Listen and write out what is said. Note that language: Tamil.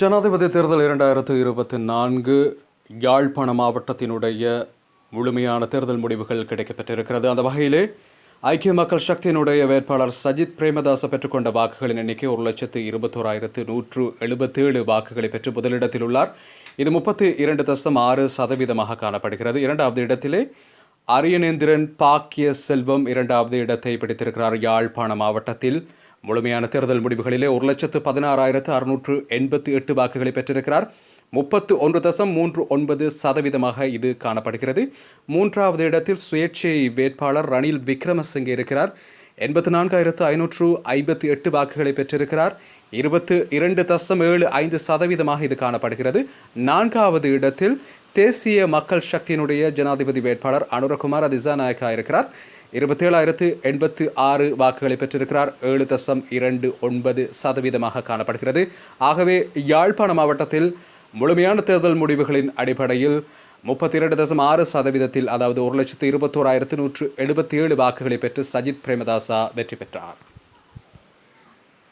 ஜனாதிபதி தேர்தல் இரண்டாயிரத்து இருபத்தி நான்கு யாழ்ப்பாண மாவட்டத்தினுடைய முழுமையான தேர்தல் முடிவுகள் கிடைக்கப்பெற்றிருக்கிறது. அந்த வகையிலே ஐக்கிய மக்கள் சக்தியினுடைய வேட்பாளர் சஜித் பிரேமதாச பெற்றுக்கொண்ட வாக்குகளின் எண்ணிக்கை ஒரு லட்சத்து இருபத்தோராயிரத்து நூற்று எழுபத்தேழு வாக்குகளை பெற்று முதலிடத்தில் உள்ளார். இது முப்பத்தி இரண்டு தசம் ஆறு சதவீதமாக காணப்படுகிறது. இரண்டாவது இடத்திலே அரியநேந்திரன் பாக்கிய செல்வம் இரண்டாவது இடத்தை பிடித்திருக்கிறார் யாழ்ப்பாண மாவட்டத்தில். முழுமையான தேர்தல் முடிவுகளிலே ஒரு லட்சத்து பதினாறாயிரத்து அறுநூற்று எண்பத்தி எட்டு வாக்குகளை பெற்றிருக்கிறார். முப்பத்து ஒன்று தசம் மூன்று ஒன்பது சதவீதமாக இது காணப்படுகிறது. மூன்றாவது இடத்தில் சுயேட்சை வேட்பாளர் ரணில் விக்ரமசிங்கே இருக்கிறார். எண்பத்து நான்காயிரத்து ஐநூற்று ஐம்பத்தி எட்டு வாக்குகளை பெற்றிருக்கிறார். இருபத்து இரண்டு தசம் ஏழு ஐந்து சதவீதமாக இது காணப்படுகிறது. நான்காவது இடத்தில் தேசிய மக்கள் சக்தியினுடைய ஜனாதிபதி வேட்பாளர் அனுரகுமார் திசாநாயக்கா இருக்கிறார். இருபத்தேழாயிரத்து எண்பத்து ஆறு வாக்குகளை பெற்றிருக்கிறார். ஏழு தசம் இரண்டு ஒன்பது சதவீதமாக காணப்படுகிறது. ஆகவே யாழ்ப்பாண மாவட்டத்தில் முழுமையான தேர்தல் முடிவுகளின் அடிப்படையில் முப்பத்தி இரண்டு தசம் ஆறு சதவீதத்தில் அதாவது ஒரு லட்சத்து இருபத்தோராயிரத்து நூற்று எழுபத்தி ஏழு வாக்குகளை பெற்று சஜித் பிரேமதாசா வெற்றி பெற்றார்.